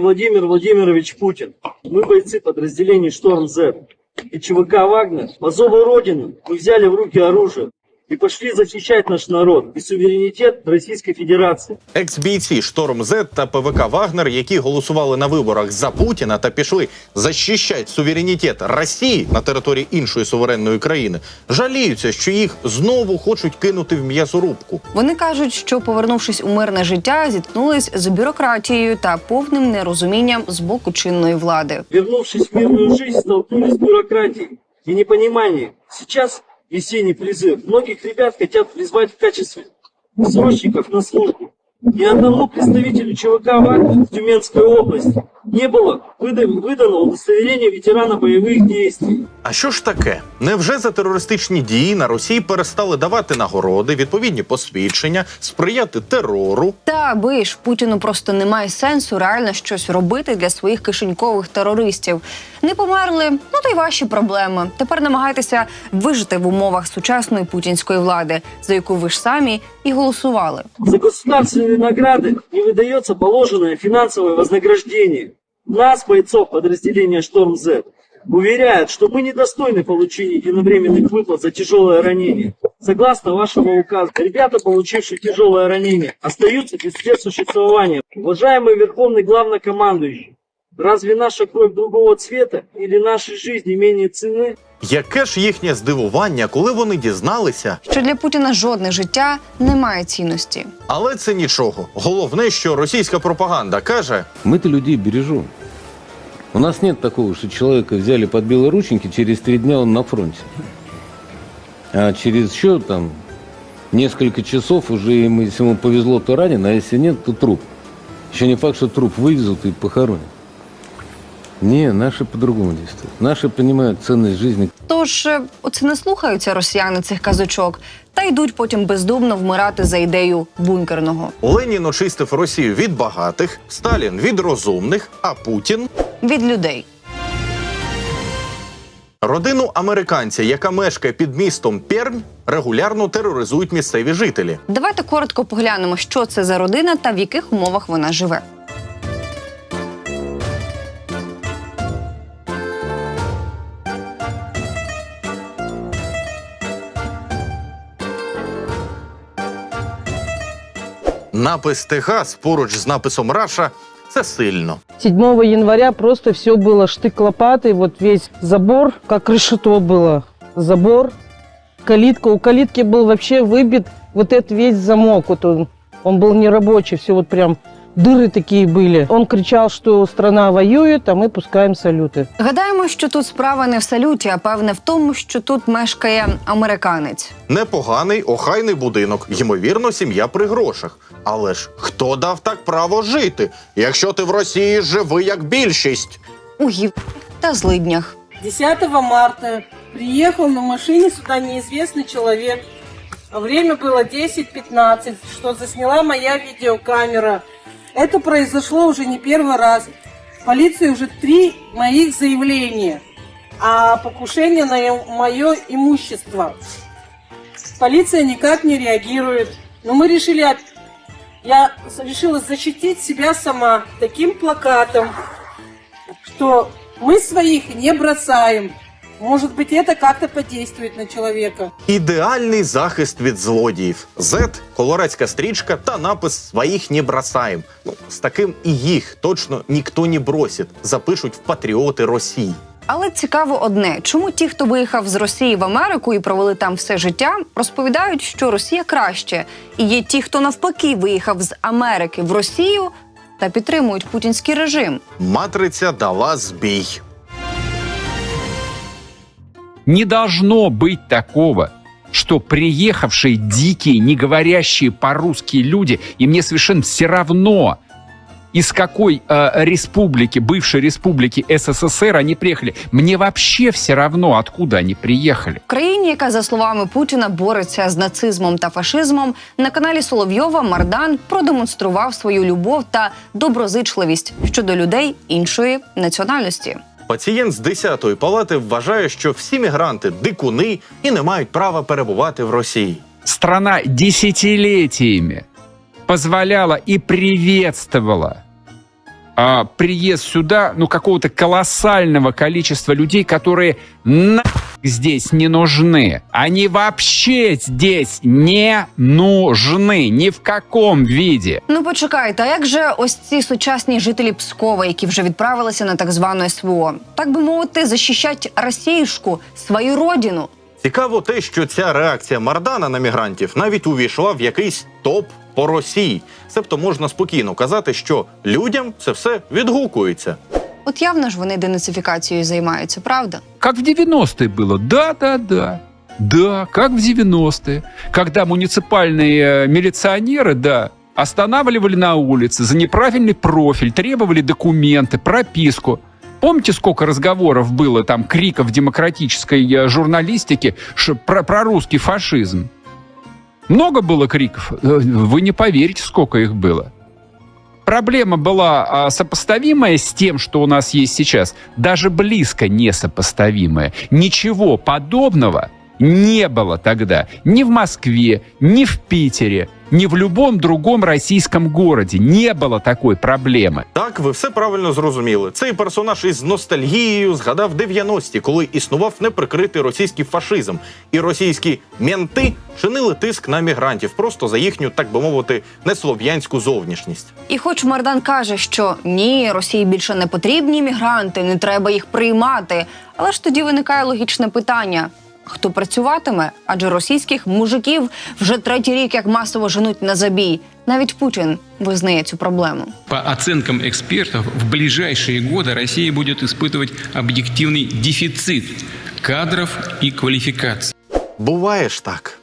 Владимир Владимирович Путин. Мы бойцы подразделений «Шторм-З» и ЧВК «Вагнер». По зову Родины мы взяли в руки оружие и пошли защищать наш народ и суверенитет Российской Федерации. Екс-бійці Шторм З та ПВК Вагнер, які голосували на виборах за Путіна та пішли захищати суверенітет Росії на території іншої суверенної країни, жаліються, що їх знову хочуть кинути в м'ясорубку. Вони кажуть, що повернувшись у мирне життя, зіткнулись з бюрократією та повним нерозумінням з боку чинної влади. Вернувшись в мирную жизнь, столкнулись с бюрократией и непониманием. Сейчас весенний призыв. Многих ребят хотят призвать в качестве срочников на службу. Ни одному представителю ЧВК в Тюменской области не было выда- выдано удостоверение ветерана боевых действий. А що ж таке? Невже за терористичні дії на Росії перестали давати нагороди, відповідні посвідчення, сприяти терору? Та аби ж Путіну просто немає сенсу реально щось робити для своїх кишенькових терористів. Не померли, ну то й ваші проблеми. Тепер намагайтеся вижити в умовах сучасної путінської влади, за яку ви ж самі і голосували. За государственные награды не выдается положенное финансовое вознаграждение. Нас, бойцов подразделения «Шторм-З», уверяют, что мы недостойны получения единовременных выплат за тяжелое ранение. Согласно вашего указа, ребята, получившие тяжелое ранение, остаются без средств существования. Уважаемый Верховный Главнокомандующий, разве наша кровь другого цвета или наши жизни менее ценны? Яке ж їхнє здивування, коли вони дізналися? Що для Путіна жодне життя не має цінності. Але це нічого. Головне, що російська пропаганда каже: Мы-то людей бережем. У нас нет такого, что человека взяли под белые рученьки, через три дня он на фронте. А через еще там несколько часов уже, ему, если ему повезло, то ранен, а если нет, то труп. Еще не факт, что труп вывезут и похоронят. Не, наши по-другому действуют. Наши понимают ценность жизни Тож е, оце не слухаються росіяни цих казочок та йдуть потім бездумно вмирати за ідею бункерного. Ленін очистив Росію від багатих, Сталін від розумних, а Путін від людей. родину американця, яка мешкає під містом Пермь, регулярно тероризують місцеві жителі. Давайте коротко поглянемо, що це за родина та в яких умовах вона живе. Напис Техас поруч з написом Раша це сильно. 7 января просто все было штык лопатой, вот весь забор, как решето было. Забор, калитка. У калитки был вообще выбит вот этот весь замок. Вот он, он был нерабочий, все вот прям дыры такие были. Он кричал, что страна воюет, а мы пускаем салюты. Гадаємо, що тут справа не в салюті, а певне в тому, що тут мешкає американець. Непоганий, охайний будинок, ймовірно, сім'я при грошах. Але ж хто дав так право жити, якщо ти в Росії живий як більшість? у гів та злиднях. 10 марта приехал на машине сюда неизвестный человек. Время было 10-15, что засняла моя видеокамера. Это произошло уже не первый раз. В полиции уже три моих заявления о покушении на мое имущество. Полиция никак не реагирует. Но мы решили, я решила защитить себя сама таким плакатом, что мы своих не бросаем. Может быть, это как-то подействует на человека. Ідеальний захист від злодіїв. Зет, колорадська стрічка та напис «Своїх не бросаєм». Ну, з таким і їх точно ніхто не бросить, запишуть в патріоти Росії. Але цікаво одне: чому ті, хто виїхав з Росії в Америку і провели там все життя, розповідають, що Росія краще, і є ті, хто навпаки виїхав з Америки в Росію та підтримують путінський режим. Матриця дала збій. Не должно быть такого, что приехавшие дикие, не говорящие по-русски люди, и мне совершенно все равно, из какой э, республики, бывшей республики СССР они приехали. Мне вообще все равно, откуда они приехали. В країні, яка за словами Путіна бореться з нацизмом та фашизмом, на каналі Соловйова Мардан продемонстрував свою любов та доброзичливість щодо людей іншої національності. Пацієнт з 10-ї палати вважає, що всі мігранти дикуни і не мають права перебувати в Росії. Страна десятилетиями позволяла и приветствовала а, приезд сюда, ну, какого-то колоссального количества людей, которые на здесь не нужны. Они вообще здесь не нужны ни в каком виде. Ну почекайте, а як же ось ці сучасні жителі Пскова, які вже відправилися на так звану СВО, так би мовити, захищать Росіюшку, свою родину? Цікаво те, що ця реакція Мардана на мігрантів навіть увійшла в якийсь топ по Росії. Себто можна спокійно казати, що людям це все відгукується. От явно ж вони денацифікацією займаються, правда? Как в 90-е было. Да, да, да. Да, как в 90-е. Когда муниципальные э, милиционеры, да, останавливали на улице за неправильный профиль, требовали документы, прописку. Помните, сколько разговоров было, там, криков в демократической э, журналистике ш- про, про русский фашизм? Много было криков? Э, Вы не поверите, сколько их было. Проблема была а, сопоставимая с тем, что у нас есть сейчас, даже близко несопоставимая. Ничего подобного не было тогда ни в Москве, ни в Питере, ни в любом другом российском городе. Не было такой проблемы. Так, ви все правильно зрозуміли. Цей персонаж із ностальгією згадав 90-ті, коли існував неприкритий російський фашизм, і російські менти чинили тиск на мігрантів просто за їхню, так би мовити, неслов'янську зовнішність. І хоч Мардан каже, що ні, Росії більше не потрібні мігранти, не треба їх приймати. Але ж тоді виникає логічне питання: хто працюватиме? Адже російських мужиків вже третій рік як масово женуть на забій. Навіть Путін визнає цю проблему. По оценкам экспертов, в ближайшие годы Россия будет испытывать объективный дефицит кадров и квалификаций. Буває ж так.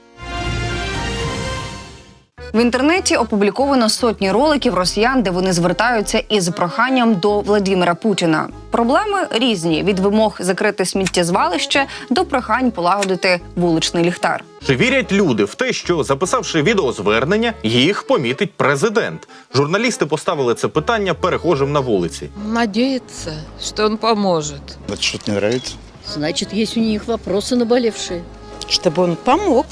В інтернеті опубліковано сотні роликів росіян, де вони звертаються із проханням до Владимира Путіна. Проблеми різні від вимог закрити сміттєзвалище до прохань полагодити вуличний ліхтар. Чи вірять люди в те, що записавши відеозвернення, їх помітить президент? Журналісти поставили це питання перехожим на вулиці. Надеется, что он поможет. Это что-то не нравится. Значит, есть у них вопросы наболевшие. Чтобы он помог.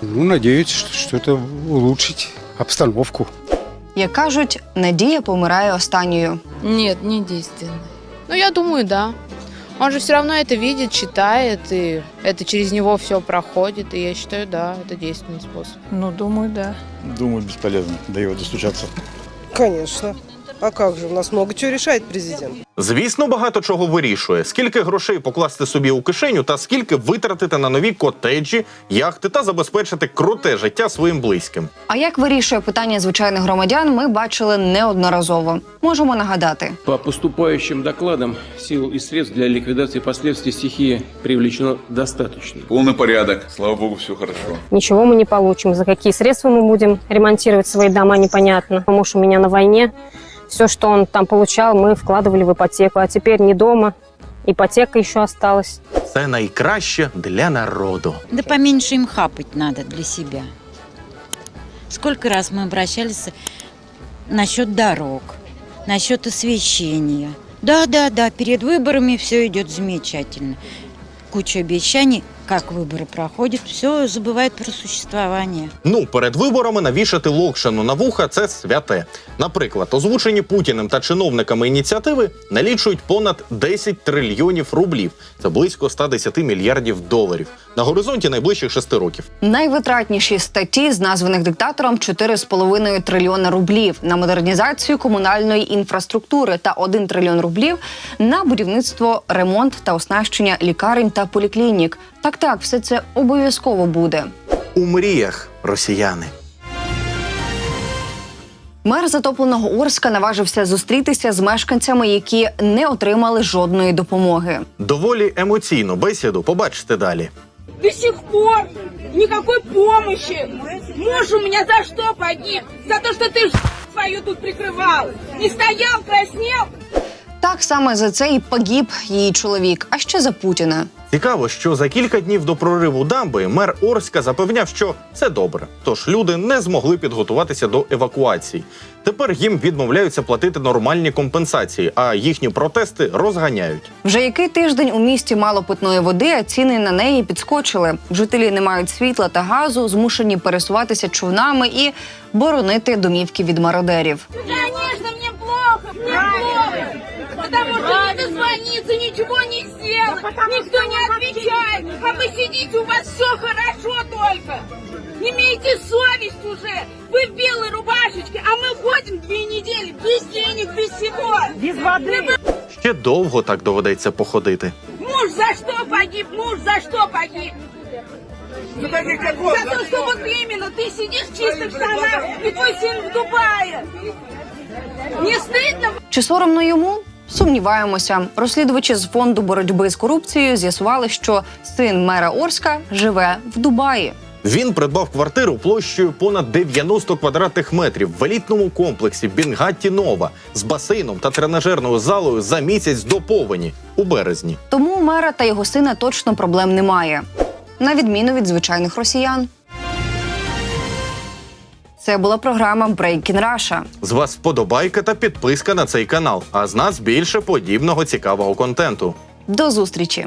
Ну, надеюсь, что, что это улучшить обстановку. Як кажуть, надія помирає останньою. Нет, не действенный. Ну, я думаю, да. Он же все равно это видит, читает, и это через него все проходит. И я считаю, да, это действенный способ. Ну, думаю, да. Думаю, бесполезно до его достучаться. Конечно. А как же, у нас много чего решает президент. Звісно, багато чого вирішує: скільки грошей покласти собі у кишеню, та скільки витратити на нові котеджі, яхти та забезпечити круте життя своїм близьким. А як вирішує питання звичайних громадян, ми бачили неодноразово. Можемо нагадати. По поступающим докладам сил и средств для ликвидации последствий стихии привлечено достаточно. Полный порядок. Слава богу, все хорошо. Ничего мы не получим. За какие средства мы будем ремонтировать свои дома, непонятно. Муж у меня на войне. Все, что он там получал, мы вкладывали в ипотеку. А теперь не дома. Ипотека еще осталась. Це найкраще для народу. Да поменьше им хапать надо для себя. Сколько раз мы обращались насчет дорог, насчет освещения. Да, да, да, перед выборами все идет замечательно. Куча обещаний, как выборы проходят, все забывают про существование. Ну, перед виборами навішати локшину на вуха це святе. Наприклад, озвучені Путіним та чиновниками ініціативи налічують понад 10 трильйонів рублів. Це близько 110 мільярдів доларів на горизонті найближчих шести років. Найвитратніші статті з названих диктатором 4,5 трильйона рублів на модернізацію комунальної інфраструктури та 1 трильйон рублів на будівництво, ремонт та оснащення лікарень та поліклінік. Так, так, все це обов'язково буде. У мріях росіяни. Мер затопленого Орська наважився зустрітися з мешканцями, які не отримали жодної допомоги. Доволі емоційну бесіду побачите далі. До сих пор никакой помощи. Муж у меня за что погиб? За то, что ты свою тут прикрывал. Не стоял, краснел. Так саме за це і погиб її чоловік, а ще за Путіна. Цікаво, що за кілька днів до прориву дамби мер Орська запевняв, що все добре. Тож люди не змогли підготуватися до евакуації. Тепер їм відмовляються платити нормальні компенсації, а їхні протести розганяють. Вже який тиждень у місті мало питної води, а ціни на неї підскочили. Жителі не мають світла та газу, змушені пересуватися човнами і боронити домівки від мародерів. Конечно, мне плохо, мне плохо Потому что не дозвониться, ничего не сделать, никто не отвечает, а вы сидите, у вас все хорошо только. Имейте совесть уже. Вы в белой рубашечке, а мы ходим две недели без денег, без всего. Без воды. Ще довго так доведеться походити. Муж за что погиб? Муж за что погиб? За то, что вот именно ты сидишь в чистых штанах, и твой сын в Дубае. Не стыдно? Чи соромно йому? Сумніваємося. Розслідувачі з фонду боротьби з корупцією з'ясували, що син мера Орська живе в Дубаї. Він придбав квартиру площею понад 90 квадратних метрів в елітному комплексі Бінгатті Нова з басейном та тренажерною залою за місяць до повені у березні. Тому у мера та його сина точно проблем немає, на відміну від звичайних росіян. Це була програма Breaking Russia. З вас вподобайка та підписка на цей канал. А з нас більше подібного цікавого контенту. До зустрічі!